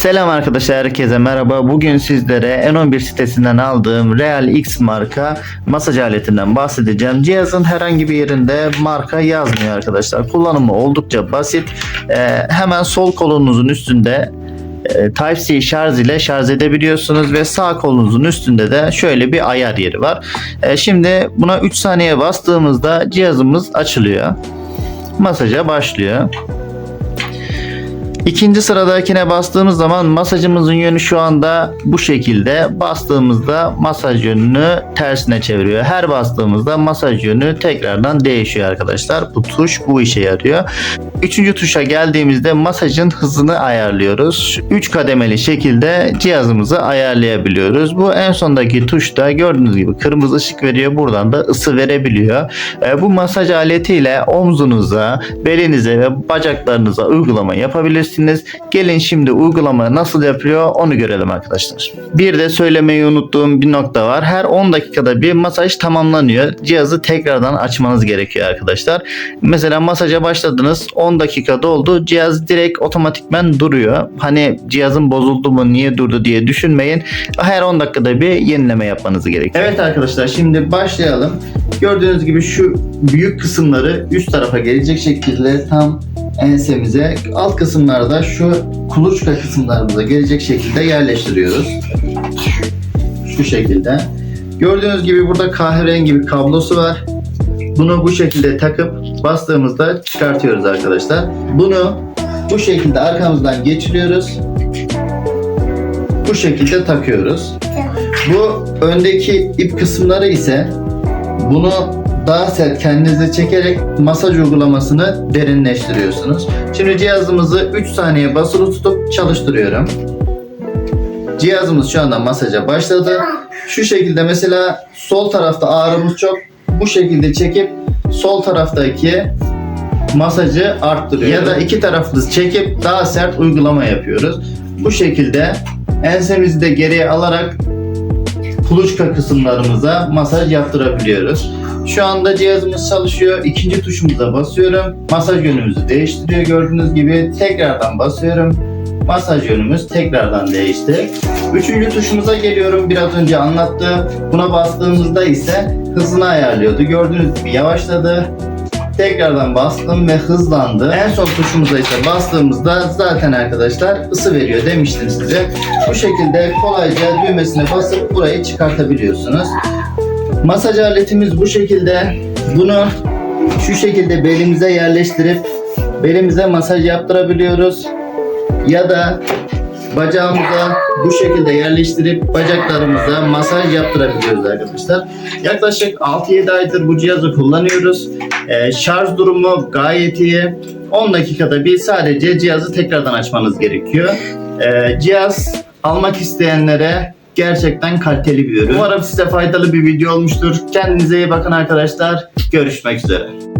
Selam arkadaşlar herkese merhaba. Bugün sizlere N11 sitesinden aldığım Real X marka masaj aletinden bahsedeceğim. Cihazın herhangi bir yerinde marka yazmıyor arkadaşlar. Kullanımı oldukça basit. Ee, hemen sol kolunuzun üstünde e, Type-C şarj ile şarj edebiliyorsunuz ve sağ kolunuzun üstünde de şöyle bir ayar yeri var. Ee, şimdi buna 3 saniye bastığımızda cihazımız açılıyor. Masaja başlıyor. İkinci sıradakine bastığımız zaman masajımızın yönü şu anda bu şekilde. Bastığımızda masaj yönünü tersine çeviriyor. Her bastığımızda masaj yönü tekrardan değişiyor arkadaşlar. Bu tuş bu işe yarıyor. Üçüncü tuşa geldiğimizde masajın hızını ayarlıyoruz. 3 kademeli şekilde cihazımızı ayarlayabiliyoruz. Bu en sondaki tuşta gördüğünüz gibi kırmızı ışık veriyor. Buradan da ısı verebiliyor. E, bu masaj aletiyle omzunuza, belinize ve bacaklarınıza uygulama yapabilirsiniz. Gelin şimdi uygulama nasıl yapıyor onu görelim arkadaşlar. Bir de söylemeyi unuttuğum bir nokta var. Her 10 dakikada bir masaj tamamlanıyor. Cihazı tekrardan açmanız gerekiyor arkadaşlar. Mesela masaja başladınız 10 dakika doldu. Cihaz direkt otomatikmen duruyor. Hani cihazın bozuldu mu niye durdu diye düşünmeyin. Her 10 dakikada bir yenileme yapmanız gerekiyor. Evet arkadaşlar şimdi başlayalım. Gördüğünüz gibi şu büyük kısımları üst tarafa gelecek şekilde tam ensemize alt kısımlarda şu kuluçka kısımlarımıza gelecek şekilde yerleştiriyoruz. Şu şekilde. Gördüğünüz gibi burada kahverengi bir kablosu var. Bunu bu şekilde takıp bastığımızda çıkartıyoruz arkadaşlar. Bunu bu şekilde arkamızdan geçiriyoruz. Bu şekilde takıyoruz. Bu öndeki ip kısımları ise bunu daha sert kendinize çekerek masaj uygulamasını derinleştiriyorsunuz. Şimdi cihazımızı 3 saniye basılı tutup çalıştırıyorum. Cihazımız şu anda masaja başladı. Şu şekilde mesela sol tarafta ağrımız çok. Bu şekilde çekip sol taraftaki masajı arttırıyor. Ya da iki taraflı çekip daha sert uygulama yapıyoruz. Bu şekilde ensemizi de geriye alarak kuluçka kısımlarımıza masaj yaptırabiliyoruz. Şu anda cihazımız çalışıyor. İkinci tuşumuza basıyorum. Masaj yönümüzü değiştiriyor gördüğünüz gibi. Tekrardan basıyorum. Masaj yönümüz tekrardan değişti. Üçüncü tuşumuza geliyorum. Biraz önce anlattığım. Buna bastığımızda ise hızını ayarlıyordu. Gördüğünüz gibi yavaşladı. Tekrardan bastım ve hızlandı. En son tuşumuza ise bastığımızda zaten arkadaşlar ısı veriyor demiştim size. Bu şekilde kolayca düğmesine basıp burayı çıkartabiliyorsunuz. Masaj aletimiz bu şekilde. Bunu şu şekilde belimize yerleştirip belimize masaj yaptırabiliyoruz. Ya da bacağımıza bu şekilde yerleştirip bacaklarımıza masaj yaptırabiliyoruz arkadaşlar. Yaklaşık 6-7 aydır bu cihazı kullanıyoruz. Ee, şarj durumu gayet iyi. 10 dakikada bir sadece cihazı tekrardan açmanız gerekiyor. Ee, cihaz almak isteyenlere gerçekten kaliteli bir ürün. Umarım size faydalı bir video olmuştur. Kendinize iyi bakın arkadaşlar. Görüşmek üzere.